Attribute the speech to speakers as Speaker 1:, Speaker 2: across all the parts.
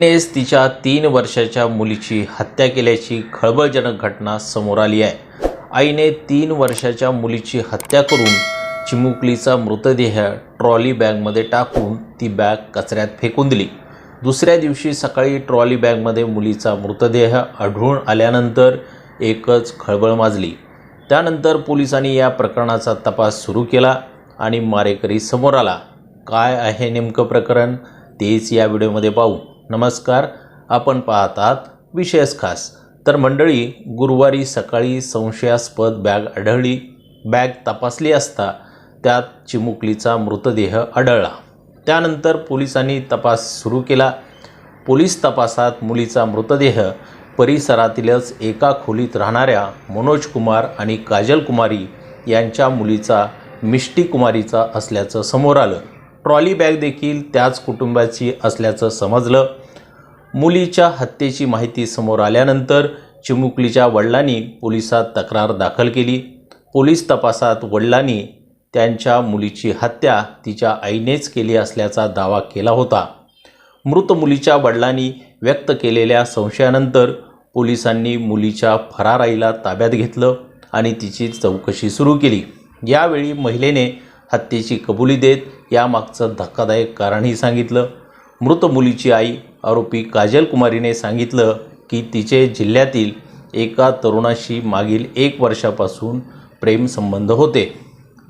Speaker 1: तिनेच तिच्या तीन वर्षाच्या मुलीची हत्या केल्याची खळबळजनक घटना समोर आली आहे. आईने तीन वर्षाच्या मुलीची हत्या करून चिमुकलीचा मृतदेह ट्रॉली बॅगमध्ये टाकून ती बॅग कचऱ्यात फेकून दिली. दुसऱ्या दिवशी सकाळी ट्रॉली बॅगमध्ये मुलीचा मृतदेह आढळून आल्यानंतर एकच खळबळ माजली. त्यानंतर पोलिसांनी या प्रकरणाचा तपास सुरू केला आणि मारेकरी समोर आला. काय आहे नेमकं प्रकरण? तेच या व्हिडिओमध्ये पाहू. नमस्कार आपण पाहतात विशेष खास. तर मंडळी गुरुवारी सकाळी संशयास्पद बॅग आढळली. बॅग तपासली असता त्यात चिमुकलीचा मृतदेह आढळला. त्यानंतर पोलिसांनी तपास सुरू केला. पोलीस तपासात मुलीचा मृतदेह परिसरातीलच एका खोलीत राहणाऱ्या मनोज कुमार आणि काजल कुमारी यांच्या मुलीचा मिष्टी कुमारीचा असल्याचं समोर आलं. ट्रॉली बॅग देखील त्याच कुटुंबाची असल्याचं समजलं. मुलीच्या हत्येची माहिती समोर आल्यानंतर चिमुकलीच्या वडिलांनी पोलिसात तक्रार दाखल केली. पोलीस तपासात वडिलांनी त्यांच्या मुलीची हत्या तिच्या आईनेच केली असल्याचा दावा केला होता. मृत मुलीच्या वडिलांनी व्यक्त केलेल्या संशयानंतर पोलिसांनी मुलीच्या फरार आईला ताब्यात घेतलं आणि तिची चौकशी सुरू केली. यावेळी महिलेने हत्येची कबुली देत यामागचं धक्कादायक कारणही सांगितलं. मृत मुलीची आई आरोपी काजल कुमारीने सांगितलं की तिचे जिल्ह्यातील एका तरुणाशी मागील एक वर्षापासून प्रेमसंबंध होते.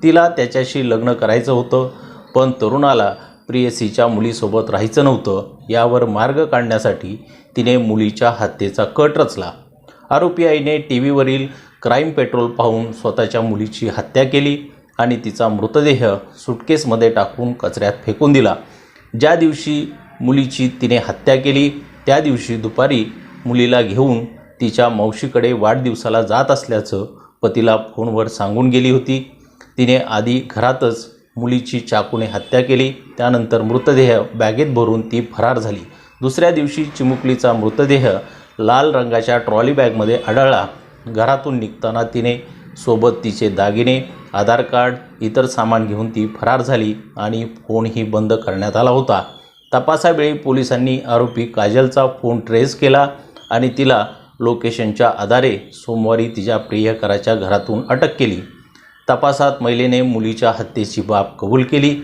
Speaker 1: तिला त्याच्याशी लग्न करायचं होतं पण तरुणाला प्रियसीच्या मुलीसोबत राहायचं नव्हतं. यावर मार्ग काढण्यासाठी तिने मुलीच्या हत्येचा कट रचला. आरोपी आईने टी व्हीवरील क्राईम पेट्रोल पाहून स्वतःच्या मुलीची हत्या केली आणि तिचा मृतदेह सुटकेसमध्ये टाकून कचऱ्यात फेकून दिला. ज्या दिवशी मुलीची तिने हत्या केली. त्या दिवशी दुपारी मुलीला घेऊन तिच्या मावशीकडे वाढदिवसाला जात असल्याचं पतीला फोनवर सांगून गेली होती. तिने आधी घरातच मुलीची चाकूने हत्या केली. त्यानंतर मृतदेह बॅगेत भरून ती फरार झाली. दुसऱ्या दिवशी चिमुकलीचा मृतदेह लाल रंगाच्या ट्रॉली बॅगमध्ये आढळला. घरातून निघताना तिने सोबत तिचे दागिने आधार कार्ड इतर सामान घेऊन ती फरार झाली आणि फोनही बंद करण्यात आला होता. तपासावेळी पोलिसांनी आरोपी काजलचा फोन ट्रेस केला आणि तिला लोकेशनच्या आधारे सोमवारी तिच्या प्रियकराच्या घरातून अटक केली. तपासात महिलेने मुलीच्या हत्येची बाब कबूल केली.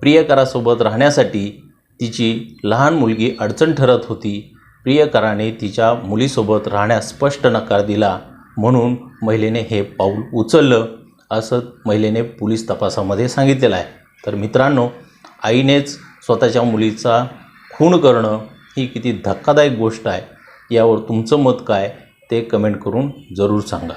Speaker 1: प्रियकरासोबत राहण्यासाठी तिची लहान मुलगी अडचण ठरत होती. प्रियकराने तिच्या मुलीसोबत राहण्यास स्पष्ट नकार दिला म्हणून महिलेने हे पाऊल उचललं असं महिलेने पोलीस तपासामध्ये सांगितलेलं आहे. तर मित्रांनो आईनेच स्वतःच्या मुलीचा खून करणं ही किती धक्कादायक गोष्ट आहे यावर तुमचं मत काय ते कमेंट करून जरूर सांगा.